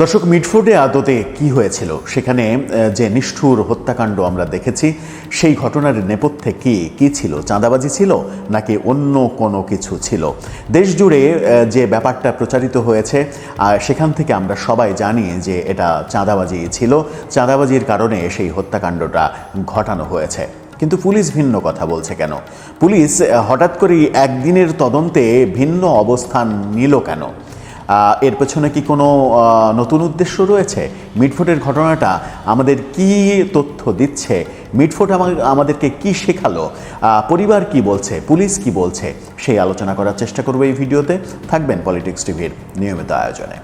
দর্শক মিডফোর্ডে আদতে কি হয়েছিল? সেখানে যে নিষ্ঠুর হত্যাকাণ্ড আমরা দেখেছি, সেই ঘটনার নেপথ্যে কি কি ছিল? চাঁদাবাজি ছিল নাকি অন্য কোনো কিছু ছিল? দেশ জুড়ে যে ব্যাপারটা প্রচারিত হয়েছে সেখান থেকে আমরা সবাই জানি যে এটা চাঁদাবাজি ছিল। চাঁদাবাজির কারণে সেই হত্যাকাণ্ডটা ঘটানো হয়েছে। কিন্তু পুলিশ ভিন্ন কথা বলছে কেন? পুলিশ হঠাৎ করেই একদিনের তদন্তে ভিন্ন অবস্থান নিল কেন? এর পেছনে কি কোনো নতুন উদ্দেশ্য রয়েছে? মিটফোটের ঘটনাটা আমাদের কি তথ্য দিচ্ছে? মিটফোট আমা- আমাদেরকে কি শেখালো? পরিবার কি বলছে? পুলিশ কি বলছে? সেই আলোচনা করার চেষ্টা করব এই ভিডিওতে। থাকবেন পলিটিক্স টিভির নিয়মিত আয়োজনে।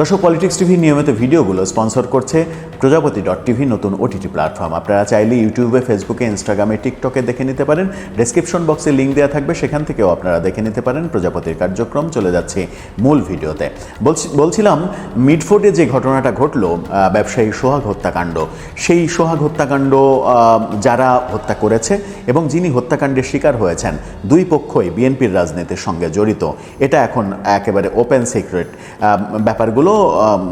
দর্শক পলিটিক্স টিভির নিয়মিত ভিডিওগুলো স্পন্সর করছে প্রজাপতি ডট টিভি নতুন ওটিটি প্ল্যাটফর্ম আপনারা চাইলে ইউটিউবে ফেসবুকে ইনস্টাগ্রামে টিকটকে দেখে নিতে পারেন। ডেসক্রিপশন বক্সে লিঙ্ক দেওয়া থাকবে, সেখান থেকেও আপনারা দেখে নিতে পারেন প্রজাপতির কার্যক্রম। চলে যাচ্ছে মূল ভিডিওতে। বলছিলাম, মিডফোর্ডে যে ঘটনাটা ঘটলো ব্যবসায়ী সোহাগ হত্যাকাণ্ড, সেই সোহাগ হত্যাকাণ্ড যারা হত্যা করেছে এবং যিনি হত্যাকাণ্ডের শিকার হয়েছেন, দুই পক্ষই বিএনপির রাজনীতির সঙ্গে জড়িত। এটা এখন একেবারে ওপেন সিক্রেট ব্যাপারগুলো। আম,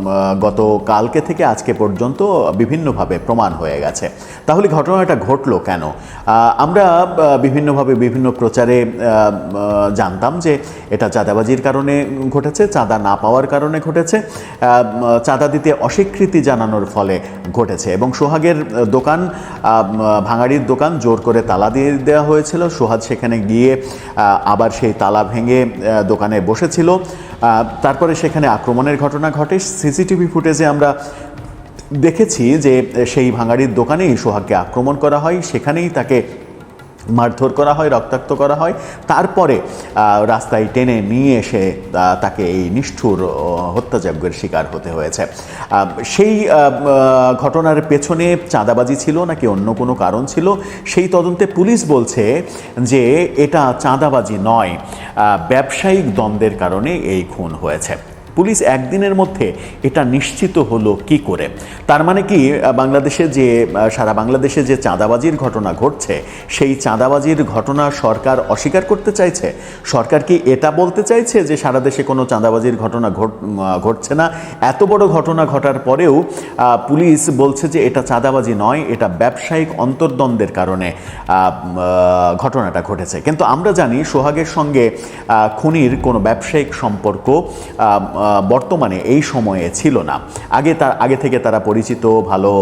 গত কালকে থেকে আজকে পর্যন্ত বিভিন্নভাবে প্রমাণ হয়ে গেছে। তাহলে ঘটনাটা ঘটলো কেন? আমরা বিভিন্নভাবে বিভিন্ন প্রচারে জানতাম যে এটা চাঁদাবাজির কারণে ঘটেছে চাঁদা না পাওয়ার কারণে ঘটেছে চাঁদা দিতে অস্বীকৃতি জানানোর ফলে ঘটেছে এবং সোহাগের দোকান ভাঙাড়ির দোকান জোর করে তালা দিয়ে দেওয়া হয়েছিল। সোহাগ সেখানে গিয়ে আবার সেই তালা ভেঙে দোকানে বসেছিল। তারপরে সেখানে আক্রমণের ঘটনা ঘটে, সিসিটিভি ফুটেজে আমরা দেখেছি যে সেই ভাঙাড়ির দোকানেই সোহাগকে আক্রমণ করা হয়, সেখানেই তাকে মারধর করা হয়, রক্তাক্ত করা হয়। তারপরে রাস্তায় টেনে নিয়ে এসে তাকে এই নিষ্ঠুর হত্যাযজ্ঞের শিকার হতে হয়েছে। সেই ঘটনার পেছনে চাঁদাবাজি ছিল নাকি অন্য কোনো কারণ ছিল? সেই তদন্তে পুলিশ বলছে যে এটা চাঁদাবাজি নয় ব্যবসায়িক দ্বন্দ্বের কারণে এই খুন হয়েছে। পুলিশ একদিনের মধ্যে এটা নিশ্চিত হলো কি করে? তার মানে কি বাংলাদেশে যে সারা বাংলাদেশে যে চাঁদাবাজির ঘটনা ঘটছে, সেই চাঁদাবাজির ঘটনা সরকার অস্বীকার করতে চাইছে? সরকার কি এটা বলতে চাইছে যে সারা দেশে কোনো চাঁদাবাজির ঘটনা ঘট- ঘটছে না? এত বড় ঘটনা ঘটার পরেও পুলিশ বলছে যে এটা চাঁদাবাজি নয়, এটা ব্যবসায়িক অন্তর্দ্বন্দ্বের কারণে ঘটনাটা ঘটেছে। কিন্তু আমরা জানি সোহাগের সঙ্গে খুনির কোনো ব্যবসায়িক সম্পর্ক বর্তমানে এই সময়ে ছিল না। আগে তার, আগে থেকে তারা পরিচিত, ভালো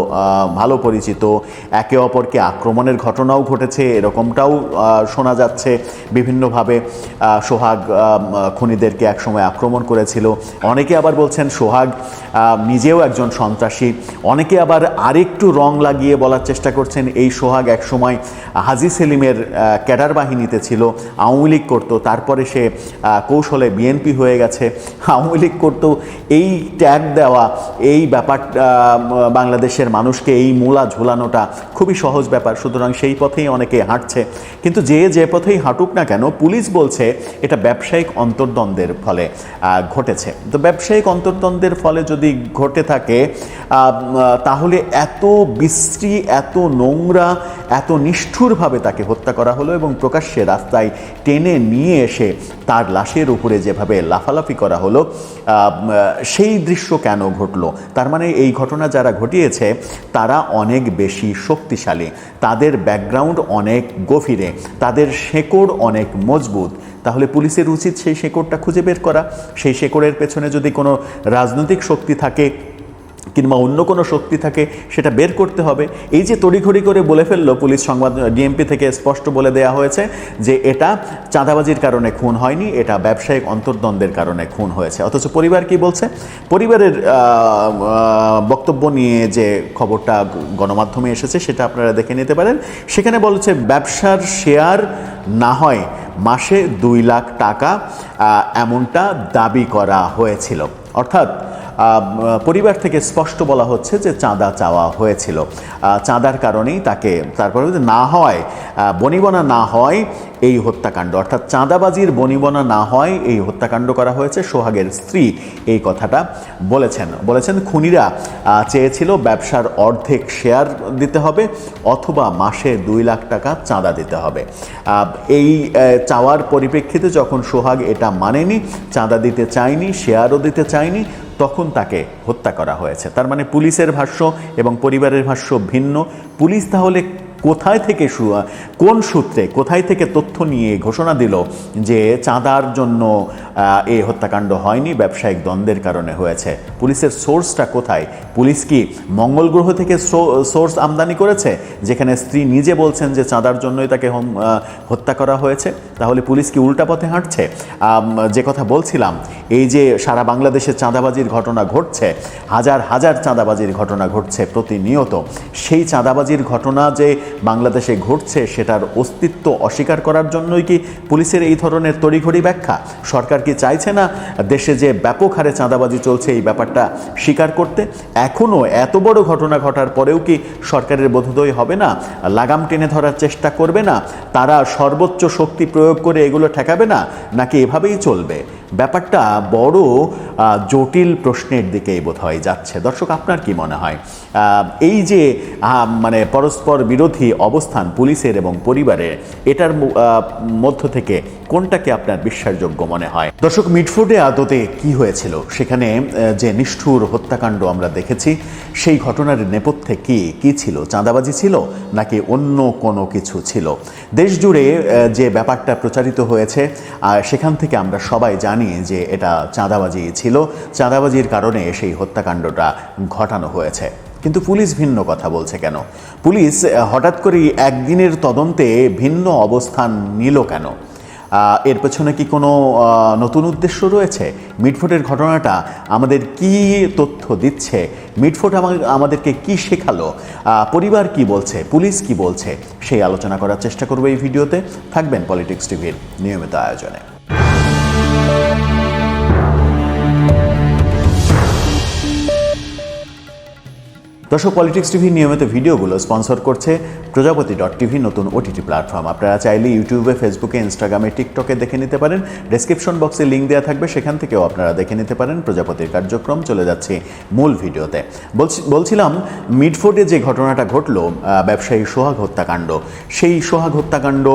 ভালো পরিচিত, একে অপরকে আক্রমণের ঘটনাও ঘটেছে, এরকমটাও শোনা যাচ্ছে। বিভিন্নভাবে সোহাগ খুনিদেরকে একসময় আক্রমণ করেছিল। অনেকে আবার বলছেন সোহাগ নিজেও একজন সন্ত্রাসী। অনেকে আবার আরেকটু রং লাগিয়ে বলার চেষ্টা করছেন, এই সোহাগ একসময় হাজি সেলিমের ক্যাডার বাহিনীতে ছিল, আওয়ামী লীগ করতো, তারপরে সে কৌশলে বিএনপি হয়ে গেছে। আওয়ামী লীগ করতো এই ট্যাগ দেওয়া, এই ব্যাপারটা বাংলাদেশের মানুষকে এই মূলা ঝোলানোটা খুবই সহজ ব্যাপার। সুতরাং সেই পথেই অনেকে হাঁটছে। কিন্তু যে যে পথেই হাঁটুক না কেন, পুলিশ বলছে এটা ব্যবসায়িক অন্তর্দ্বন্দ্বের ফলে ঘটেছে। তো ব্যবসায়িক অন্তর্দ্বন্দ্বের ফলে যদি ঘটে থাকে তাহলে এত বিশ্রী, এত নোংরা, এত নিষ্ঠুরভাবে তাকে হত্যা করা হলো এবং প্রকাশ্যে রাস্তায় টেনে নিয়ে এসে তার লাশের উপরে যেভাবে লাফালাফি করা হলো সেই দৃশ্য কেন ঘটল? তার মানে এই ঘটনা যারা ঘটিয়েছে, তারা অনেক বেশি শক্তিশালী। তাদের ব্যাকগ্রাউন্ড অনেক গভীরে। তাদের শেকড় অনেক মজবুত। তাহলে পুলিশের উচিত সেই শেকড়টা খুঁজে বের করা। সেই শেকড়ের পেছনে যদি কোনো রাজনৈতিক শক্তি থাকে কিংবা অন্য কোনো শক্তি থাকে, সেটা বের করতে হবে। এই যে তড়িঘড়ি করে বলে ফেলল পুলিশ সংবাদ, ডিএমপি থেকে স্পষ্ট বলে দেয়া হয়েছে যে এটা চাঁদাবাজির কারণে খুন হয়নি, এটা ব্যবসায়িক অন্তর্দ্বন্দ্বের কারণে খুন হয়েছে। অথচ পরিবার কি বলছে? পরিবারের বক্তব্য নিয়ে যে খবরটা গণমাধ্যমে এসেছে, সেটা আপনারা দেখে নিতে পারেন। সেখানে বলছে, ব্যবসার শেয়ার না হয়, মাসে দুই লাখ টাকা এমনটা দাবি করা হয়েছিল। অর্থাৎ পরিবার থেকে স্পষ্ট বলা হচ্ছে যে চাঁদা চাওয়া হয়েছিল। চাঁদার কারণেই তাকে, তারপরে না হয় বনিবনা না হয় এই হত্যাকাণ্ড। অর্থাৎ চাঁদাবাজির বনিবনা না হয় এই হত্যাকাণ্ড করা হয়েছে, সোহাগের স্ত্রী এই কথাটা বলেছেন। বলেছেন, খুনিরা চেয়েছিল ব্যবসার অর্ধেক শেয়ার দিতে হবে অথবা মাসে দুই লাখ টাকা চাঁদা দিতে হবে। এই চাওয়ার পরিপ্রেক্ষিতে যখন সোহাগ এটা মানেনি, চাঁদা দিতে চায়নি, শেয়ারও দিতে চায়নি তখন তাকে হত্যা করা হয়েছে। তার মানে পুলিশের ভাষ্য এবং পরিবারের ভাষ্য ভিন্ন। পুলিশ তাহলে কোথায় থেকে কোন সূত্রে? কোথায় থেকে তথ্য নিয়ে ঘোষণা দিল যে চাঁদার জন্য এই হত্যাকাণ্ড হয়নি? ব্যবসায়িক দ্বন্দ্বের কারণে হয়েছে। পুলিশের সোর্সটা কোথায়? পুলিশ কি মঙ্গল গ্রহ থেকে সোর্স আমদানি করেছে? যেখানে স্ত্রী নিজে বলছেন যে চাঁদার জন্যই তাকে হত্যা করা হয়েছে। তাহলে পুলিশ কি উল্টা পথে হাঁটছে? যে কথা বলছিলাম, এই যে সারা বাংলাদেশে চাঁদাবাজির ঘটনা ঘটছে, হাজার হাজার চাঁদাবাজির ঘটনা ঘটছে প্রতিনিয়ত। সেই চাঁদাবাজির ঘটনা যে বাংলাদেশে ঘটছে সেটার অস্তিত্ব অস্বীকার করার জন্যই কি পুলিশের এই ধরনের তড়িঘড়ি ব্যাখ্যা? সরকার কি চাইছে না দেশে যে ব্যাপক হারে চাঁদাবাজি চলছে এই ব্যাপারটা স্বীকার করতে? এখনও এত বড় ঘটনা ঘটার পরেও কি সরকারের বোধোদয় হবে না? লাগাম টেনে ধরার চেষ্টা করবে না? তারা সর্বোচ্চ শক্তি প্রয়োগ করে এগুলো ঠেকাবে না? নাকি এভাবেই চলবে? ব্যাপারটা বড় জটিল প্রশ্নের দিকেই বোধ হয় যাচ্ছে। দর্শক, আপনার কি মনে হয়? এই যে মানে পরস্পর বিরোধী অবস্থান পুলিশের এবং পরিবারের, এটার মধ্য থেকে কোনটাকে আপনার বিশ্বাসযোগ্য মনে হয়? দর্শক মিটফোর্ডে আদতে কি হয়েছিল? সেখানে যে নিষ্ঠুর হত্যাকাণ্ড আমরা দেখেছি, সেই ঘটনার নেপথ্যে কি কি ছিল? চাঁদাবাজি ছিল নাকি অন্য কোনো কিছু ছিল? দেশ জুড়ে যে ব্যাপারটা প্রচারিত হয়েছে সেখান থেকে আমরা সবাই জানি যে এটা চাঁদাবাজি ছিল। চাঁদাবাজির কারণে সেই হত্যাকাণ্ডটা ঘটানো হয়েছে। কিন্তু পুলিশ ভিন্ন কথা বলছে কেন? পুলিশ হঠাৎ করেই একদিনের তদন্তে ভিন্ন অবস্থান নিল কেন? এর পেছনে কি কোনো নতুন উদ্দেশ্য রয়েছে? মিটফোটের ঘটনাটা আমাদের কি তথ্য দিচ্ছে? মিটফোট আমা- আমাদেরকে কি শেখালো? পরিবার কি বলছে? পুলিশ কি বলছে? সেই আলোচনা করার চেষ্টা করব এই ভিডিওতে। থাকবেন পলিটিক্স টিভির নিয়মিত আয়োজনে। দর্শক পলিটিক্স টিভি নিয়মিত ভিডিওগুলো স্পন্সর করছে প্রজাপতি ডট টিভি নতুন ওটিটি প্ল্যাটফর্ম। আপনারা চাইলে ইউটিউবে ফেসবুকে ইনস্টাগ্রামে টিকটকে দেখে নিতে পারেন। ডেসক্রিপশন বক্সে লিঙ্ক দেওয়া থাকবে, সেখান থেকেও আপনারা দেখে নিতে পারেন প্রজাপতির কার্যক্রম। চলে যাচ্ছে মূল ভিডিওতে। বলছিলাম, মিডফোর্ডে যে ঘটনাটা ঘটলো ব্যবসায়ী সোহাগ হত্যাকাণ্ড, সেই সোহাগ হত্যাকাণ্ড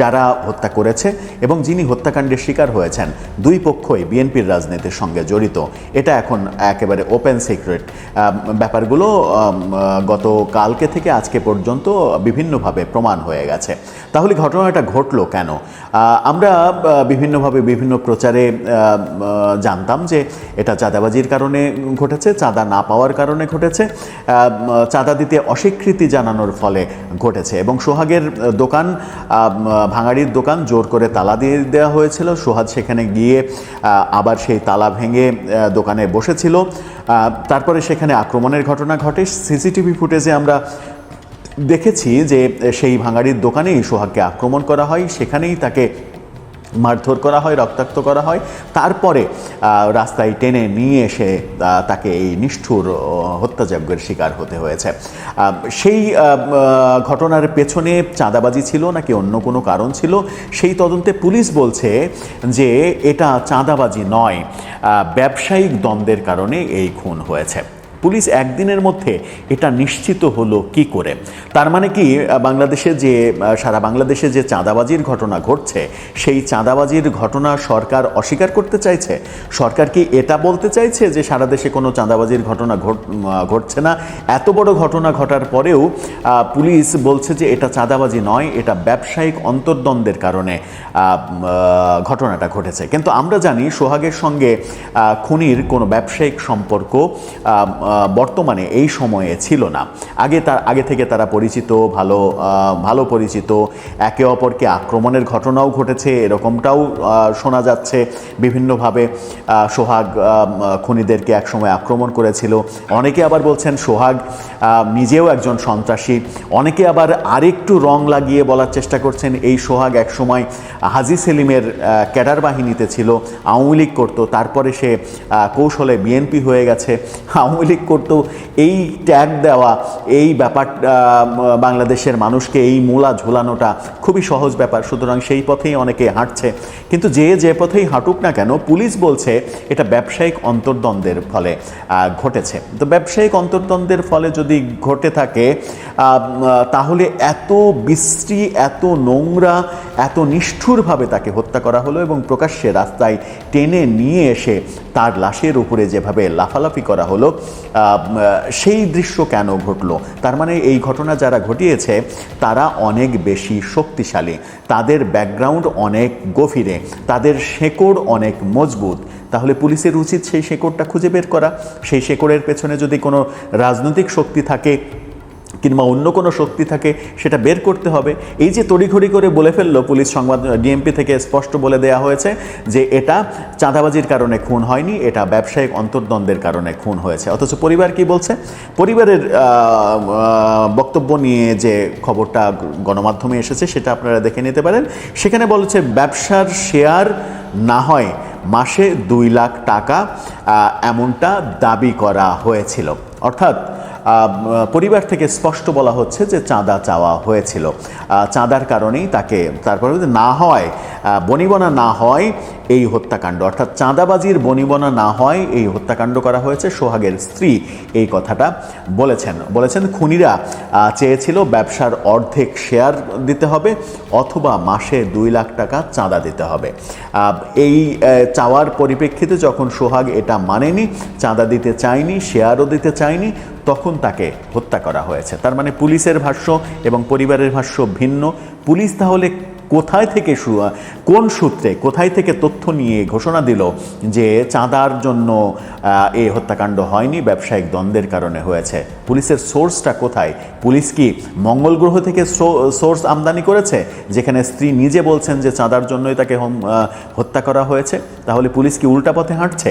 যারা হত্যা করেছে এবং যিনি হত্যাকাণ্ডের শিকার হয়েছেন, দুই পক্ষই বিএনপির রাজনীতির সঙ্গে জড়িত। এটা এখন একেবারে ওপেন সিক্রেট ব্যাপারগুলো আহ, গত কালকে থেকে আজকে পর্যন্ত বিভিন্নভাবে প্রমাণ হয়ে গেছে। তাহলে ঘটনাটা ঘটলো কেন? আমরা বিভিন্নভাবে বিভিন্ন প্রচারে জানতাম যে এটা চাঁদাবাজির কারণে ঘটেছে চাঁদা না পাওয়ার কারণে ঘটেছে চাঁদা দিতে অস্বীকৃতি জানানোর ফলে ঘটেছে এবং সোহাগের দোকান ভাঙাড়ির দোকান জোর করে তালা দিয়ে দেওয়া হয়েছিল। সোহাগ সেখানে গিয়ে আবার সেই তালা ভেঙে দোকানে বসেছিল। তারপরে সেখানে আক্রমণের ঘটনা ঘটে। সিসিটিভি ফুটেজে আমরা দেখেছি যে সেই ভাঙাড়ির দোকানেই সোহাগকে আক্রমণ করা হয়। সেখানেই তাকে মারধর করা হয়, রক্তাক্ত করা হয়। তারপরে রাস্তায় টেনে নিয়ে এসে তাকে এই নিষ্ঠুর হত্যাযজ্ঞের শিকার হতে হয়েছে। সেই ঘটনার পেছনে চাঁদাবাজি ছিল নাকি অন্য কোনো কারণ ছিল? সেই তদন্তে পুলিশ বলছে যে, এটা চাঁদাবাজি নয়। ব্যবসায়িক দ্বন্দ্বের কারণে এই খুন হয়েছে। পুলিশ একদিনের মধ্যে এটা নিশ্চিত হলো কি করে? তার মানে কি বাংলাদেশে যে সারা বাংলাদেশে যে চাঁদাবাজির ঘটনা ঘটছে, সেই চাঁদাবাজির ঘটনা সরকার অস্বীকার করতে চাইছে? সরকার কি এটা বলতে চাইছে যে সারা দেশে কোনো চাঁদাবাজির ঘটনা ঘট- ঘটছে না? এত বড় ঘটনা ঘটার পরেও পুলিশ বলছে যে এটা চাঁদাবাজি নয়, এটা ব্যবসায়িক অন্তর্দ্বন্দ্বের কারণে ঘটনাটা ঘটেছে। কিন্তু আমরা জানি সোহাগের সঙ্গে খুনির কোনো ব্যবসায়িক সম্পর্ক বর্তমানে এই সময়ে ছিল না। আগে তার আগে থেকে তারা পরিচিত, ভালো ভালো পরিচিত। একে অপরকে আক্রমণের ঘটনাও ঘটেছে, এরকমটাও শোনা যাচ্ছে। বিভিন্নভাবে সোহাগ খুনিদেরকে একসময় আক্রমণ করেছিল। অনেকে আবার বলছেন সোহাগ নিজেও একজন সন্ত্রাসী। অনেকে আবার আরেকটু রং লাগিয়ে বলার চেষ্টা করছেন। এই সোহাগ একসময় হাজি সেলিমের ক্যাডার বাহিনীতে ছিল, আওয়ামী লীগ করতো। তারপরে সে কৌশলে বিএনপি হয়ে গেছে। আওয়ামী লীগ করতো এই ট্যাগ দেওয়া এই ব্যাপারটা আহ, বাংলাদেশের মানুষকে এই মূলা ঝোলানোটা খুবই সহজ ব্যাপার সুতরাং সেই পথেই অনেকে হাঁটছে। কিন্তু যে যে পথেই হাঁটুক না কেন পুলিশ বলছে এটা ব্যবসায়িক অন্তর্দ্বন্দ্বের ফলে ঘটেছে। তো ব্যবসায়িক অন্তর্দ্বন্দ্বের ফলে যদি ঘটে থাকে তাহলে এত বিশ্রী এত নোংরা এত নিষ্ঠুরভাবে তাকে হত্যা করা হলো এবং প্রকাশ্যে রাস্তায় টেনে নিয়ে এসে তার লাশের উপরে যেভাবে লাফালাফি করা হলো সেই দৃশ্য কেন ঘটলো? তার মানে এই ঘটনা যারা ঘটিয়েছে, তারা অনেক বেশি শক্তিশালী। তাদের ব্যাকগ্রাউন্ড অনেক গভীরে। তাদের শেকড় অনেক মজবুত। তাহলে পুলিশের উচিত সেই শেকড়টা খুঁজে বের করা। সেই শেকড়ের পেছনে যদি কোনো রাজনৈতিক শক্তি থাকে কিংবা অন্য কোনো শক্তি থাকে, সেটা বের করতে হবে। এই যে তড়িঘড়ি করে বলে ফেলল পুলিশ সংবাদ ডিএমপি থেকে স্পষ্ট বলে দেয়া হয়েছে যে এটা চাঁদাবাজির কারণে খুন হয়নি, এটা ব্যবসায়িক অন্তর্দ্বন্দ্বের কারণে খুন হয়েছে। অথচ পরিবার কি বলছে? পরিবারের বক্তব্য নিয়ে যে খবরটা গণমাধ্যমে এসেছে, সেটা আপনারা দেখে নিতে পারেন। সেখানে বলেছে, ব্যবসার শেয়ার না হয়, মাসে দুই লাখ টাকা এমনটা দাবি করা হয়েছিল। অর্থাৎ পরিবার থেকে স্পষ্ট বলা হচ্ছে যে চাঁদা চাওয়া হয়েছিল। চাঁদার কারণেই তাকে তারপরে না হয় বনিবনা না হয় এই হত্যাকাণ্ড, অর্থাৎ চাঁদাবাজির বনিবনা না হয় এই হত্যাকাণ্ড করা হয়েছে। সোহাগের স্ত্রী এই কথাটা বলেছেন। বলেছেন, খুনিরা চেয়েছিল ব্যবসার অর্ধেক শেয়ার দিতে হবে অথবা মাসে দুই লাখ টাকা চাঁদা দিতে হবে। এই চাওয়ার পরিপ্রেক্ষিতে যখন সোহাগ এটা মানেনি, চাঁদা দিতে চায়নি, শেয়ারও দিতে চায়নি তখন তাকে হত্যা করা হয়েছে। তার মানে পুলিশের ভাষ্য এবং পরিবারের ভাষ্য ভিন্ন। পুলিশ তাহলে কোথায় থেকে কোন সূত্রে, কোথায় থেকে তথ্য নিয়ে ঘোষণা দিল যে চাঁদার জন্য এই হত্যাকাণ্ড হয়নি, ব্যবসায়িক দ্বন্দ্বের কারণে হয়েছে? পুলিশের সোর্সটা কোথায়? পুলিশ কি মঙ্গল গ্রহ থেকে সোর্স আমদানি করেছে? যেখানে স্ত্রী নিজে বলছেন যে চাঁদার জন্যই তাকে হত্যা করা হয়েছে? তাহলে পুলিশ কি উল্টা পথে হাঁটছে?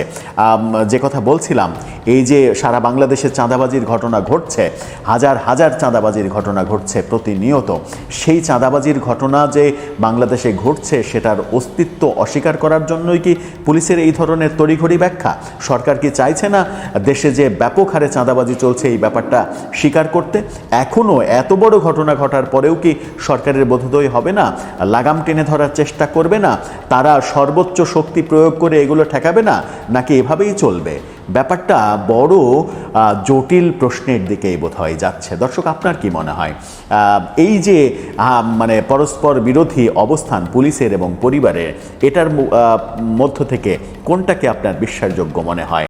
যে কথা বলছিলাম, এই যে সারা বাংলাদেশে চাঁদাবাজির ঘটনা ঘটছে, হাজার হাজার চাঁদাবাজির ঘটনা ঘটছে প্রতিনিয়ত, সেই চাঁদাবাজির ঘটনা যে বাংলাদেশে ঘটছে সেটার অস্তিত্ব অস্বীকার করার জন্যই কি পুলিশের এই ধরনের তড়িঘড়ি ব্যাখ্যা? সরকার কি চাইছে না দেশে যে ব্যাপক হারে চাঁদাবাজি চলছে এই ব্যাপারটা স্বীকার করতে? এখনও এত বড় ঘটনা ঘটার পরেও কি সরকারের বোধোদয় হবে না? লাগাম টেনে ধরার চেষ্টা করবে না? তারা সর্বোচ্চ শক্তি প্রয়োগ করে এগুলো ঠেকাবে না? নাকি এভাবেই চলবে? ব্যাপারটা বড় জটিল প্রশ্নের দিকেই বোধ হয় যাচ্ছে। দর্শক, আপনার কি মনে হয়? এই যে মানে পরস্পর বিরোধী অবস্থান পুলিশের এবং পরিবারের, এটার মধ্য থেকে কোনটাকে আপনার বিশ্বাসযোগ্য মনে হয়?